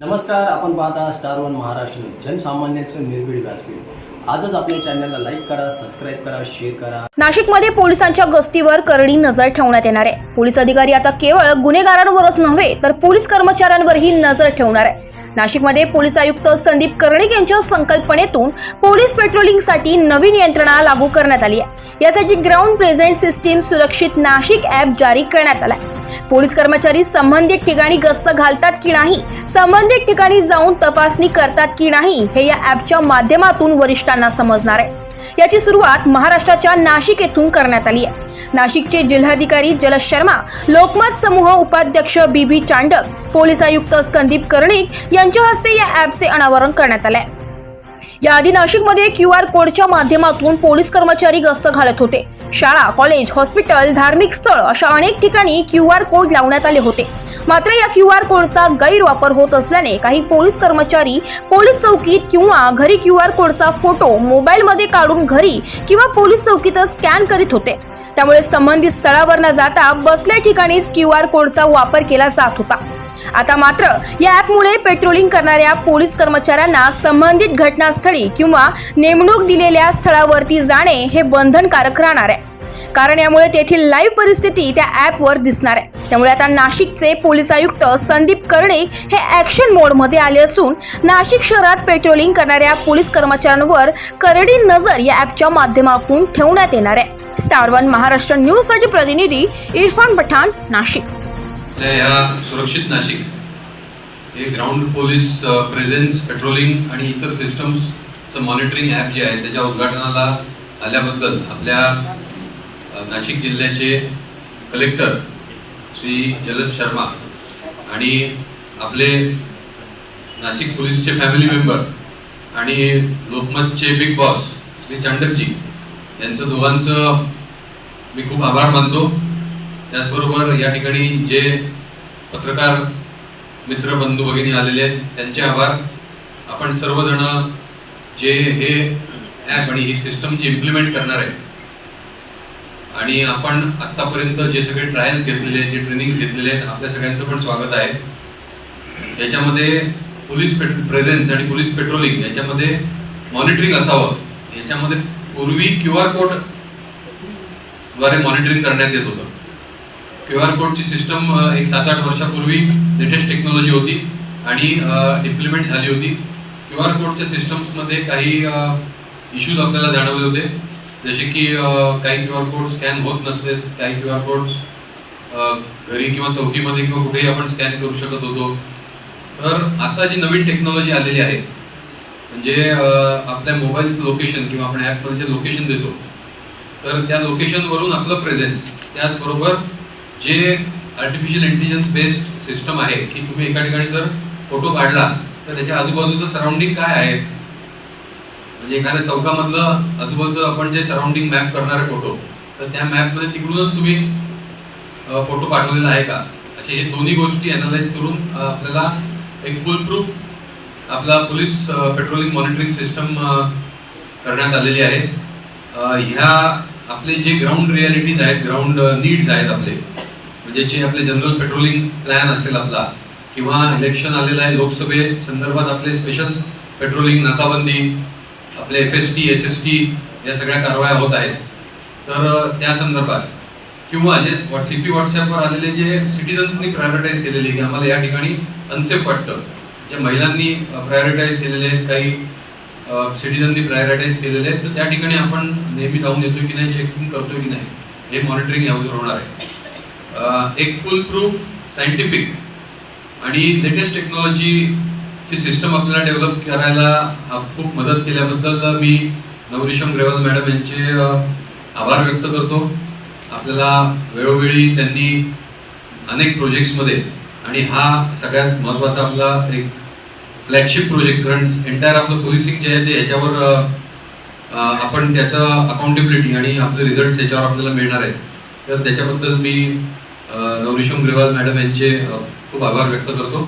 नमस्कार आपण पाहता स्टार वन महाराष्ट्र न्यूज जनसामान्याचं निर्भीड व्यासपीठ. आजच आपल्या चॅनलला लाईक करा सबस्क्राईब करा शेअर करा. नाशिकमध्ये पोलिसांच्या गस्तीवर करडी नजर ठेवण्यात येणार आहे. पोलीस अधिकारी आता केवळ गुन्हेगारांवरच नव्हे तर पोलीस कर्मचाऱ्यांवरही नजर ठेवणार आहे. नाशिकमध्ये पोलीस आयुक्त संदीप कर्णिक यांच्या संकल्पनेतून पोलीस पेट्रोलिंगसाठी नवीन यंत्रणा लागू करण्यात आली आहे. यासाठी ग्राउंड प्रेझेंट सिस्टीम सुरक्षित नाशिक ॲप जारी करण्यात आला पोलीस कर्मचारी संबंधित ठिकाणी गस्त घालतात की नाही संबंधित ठिकाणी जाऊन तपासणी करतात की नाही हे या ॲपच्या माध्यमातून वरिष्ठांना समजणार आहे. याची सुरुवात महाराष्ट्राच्या नाशिक येथून करण्यात आली आहे. नाशिकचे जिल्हाधिकारी जलज शर्मा लोकमत समूह उपाध्यक्ष बी बी चांडक पोलीस आयुक्त संदीप कर्णिक यांच्या हस्ते या ॲपचे अनावरण करण्यात आले आहे याआधी नाशिकमध्ये क्यू आर कोडच्या माध्यमातून पोलीस कर्मचारी गस्त घालत होते. शाळा कॉलेज हॉस्पिटल धार्मिक स्थळ अशा अनेक ठिकाणी क्यू आर कोड लावण्यात आले होते. मात्र या क्यू आर कोडचा गैरवापर होत असल्याने काही पोलीस कर्मचारी पोलीस चौकीत किंवा घरी क्यू आर कोडचा फोटो मोबाईलमध्ये काढून घरी किंवा पोलीस चौकीतच स्कॅन करीत होते. त्यामुळे संबंधित स्थळावर न जाता बसल्या ठिकाणीच क्यू आर कोडचा वापर केला जात होता. आता मात्र या ॲपमुळे पेट्रोलिंग करणाऱ्या पोलीस कर्मचाऱ्यांना संबंधित घटनास्थळी किंवा नेमणूक दिलेल्या स्थळावरती जाणे हे बंधनकारक राहणार आहे. कारण यामुळे तेथील लाईव्ह परिस्थिती त्या ॲपवर दिसणार आहे. त्यामुळे आता नाशिकचे पोलीस आयुक्त संदीप कर्णे हे ॲक्शन मोडमध्ये आले असून नाशिक शहरात पेट्रोलिंग करणाऱ्या पोलीस कर्मचाऱ्यांवर करडी नजर या ॲपच्या माध्यमातून ठेवण्यात येणार आहे. स्टार वन महाराष्ट्र न्यूजसाठी प्रतिनिधी इरफान पठाण नाशिक. आपल्या ह्या सुरक्षित नाशिक हे ग्राउंड पोलीस प्रेझेन्स पेट्रोलिंग आणि इतर सिस्टम्सचं मॉनिटरिंग ॲप जे आहे त्याच्या उद्घाटनाला आल्याबद्दल आपल्या नाशिक जिल्ह्याचे कलेक्टर श्री जलद शर्मा आणि आपले नाशिक पोलीसचे फॅमिली मेंबर आणि लोकमतचे बिग बॉस श्री चांडकजी यांचं दोघांचं मी खूप आभार मानतो. त्याचबरोबर या ठिकाणी जे पत्रकार मित्र बंधू भगिनी आलेले आहेत त्यांचे आभार. आपण सर्वजण जे हे ॲप आणि ही सिस्टम जी इम्प्लिमेंट करणार आहे आणि आपण आतापर्यंत जे सगळे ट्रायल्स घेतलेले आहेत जे ट्रेनिंग घेतलेले आहेत आपल्या सगळ्यांचं पण स्वागत आहे. याच्यामध्ये पोलीस प्रेझेन्स आणि पोलीस पेट्रोलिंग याच्यामध्ये मॉनिटरिंग असावं. याच्यामध्ये पूर्वी क्यू आर कोडद्वारे मॉनिटरिंग करण्यात येत होतं. क्यू आर कोडची सिस्टम एक सात आठ वर्षापूर्वी लेटेस्ट टेक्नॉलॉजी होती आणि इम्प्लिमेंट झाली होती. क्यू आर कोडच्या सिस्टम्समध्ये काही इश्यूज आपल्याला जाणवले होते. जसे की काही क्यू आर कोड स्कॅन होत नसले काही क्यू आर कोड्स घरी किंवा चौकीमध्ये किंवा कुठेही आपण स्कॅन करू शकत होतो. तर आता जी नवीन टेक्नॉलॉजी आलेली आहे म्हणजे आपल्या मोबाईलचं लोकेशन किंवा आपण ॲपमध्ये जे लोकेशन देतो. तर त्या लोकेशनवरून आपलं प्रेझेन्स त्याचबरोबर जे आर्टिफिशियल इंटेलिजन्स बेस्ड सिस्टम आहे की तुम्ही एका ठिकाणी जर फोटो काढला तर त्याच्या आजूबाजूचं सराउंडिंग काय आहे? म्हणजे एखाद्या चौकामधलं आजूबाजूचं आपण जे सराउंडिंग मॅप करणार फोटो तर त्या मॅपमध्ये तिकडूनच तुम्ही फोटो पाठवलेला आहे का? असे हे दोन्ही गोष्टी अनालाइज करून आपल्याला एक फुल प्रूफ आपला पोलीस पेट्रोलिंग मॉनिटरिंग सिस्टम करण्यात आलेली आहे. ह्या आपले जे ग्राउंड रियालिटीज आहेत ग्राउंड नीड्स uh, आहेत आपले म्हणजे जे आपले जनरल पेट्रोलिंग प्लॅन असेल आपला किंवा इलेक्शन आलेलं आहे लोकसभे संदर्भात आपले स्पेशल पेट्रोलिंग नाकाबंदी आपले F S T S S T या सगळ्या कारवाया होत आहेत. तर uh, त्या संदर्भात किंवा जे सी पी व्हॉट्सअपवर आलेले जे सिटीजन्सनी प्रायोरिटाईज केलेले की आम्हाला या ठिकाणी अनसेफ वाटतं. जे महिलांनी uh, प्रायोरिटाईज केलेले आहेत काही सिटीजननी प्रायोरिटाईज केलेले आहेत. तर त्या ठिकाणी आपण नेहमी जाऊन येतोय की नाही चेकिंग करतोय की नाही हे मॉनिटरिंग यावर होणार आहे. एक फुल प्रूफ सायंटिफिक आणि लेटेस्ट टेक्नॉलॉजीची सिस्टम आपल्याला डेव्हलप करायला हा खूप मदत केल्याबद्दल मी नवरिशम ग्रेवाल मॅडम यांचे आभार व्यक्त करतो. आपल्याला वेळोवेळी त्यांनी अनेक प्रोजेक्ट्समध्ये आणि हा सगळ्यात महत्त्वाचा आपला एक फ्लॅगशिप प्रोजेक्ट कारण एंटायर आपलं पोलिसिंग जे आहे ते याच्यावर आपण त्याचं अकाउंटेबिलिटी आणि आपले रिझल्ट याच्यावर आपल्याला मिळणार आहेत. तर त्याच्याबद्दल मी नवरिशम ग्रेवाल मॅडम यांचे खूप आभार व्यक्त करतो.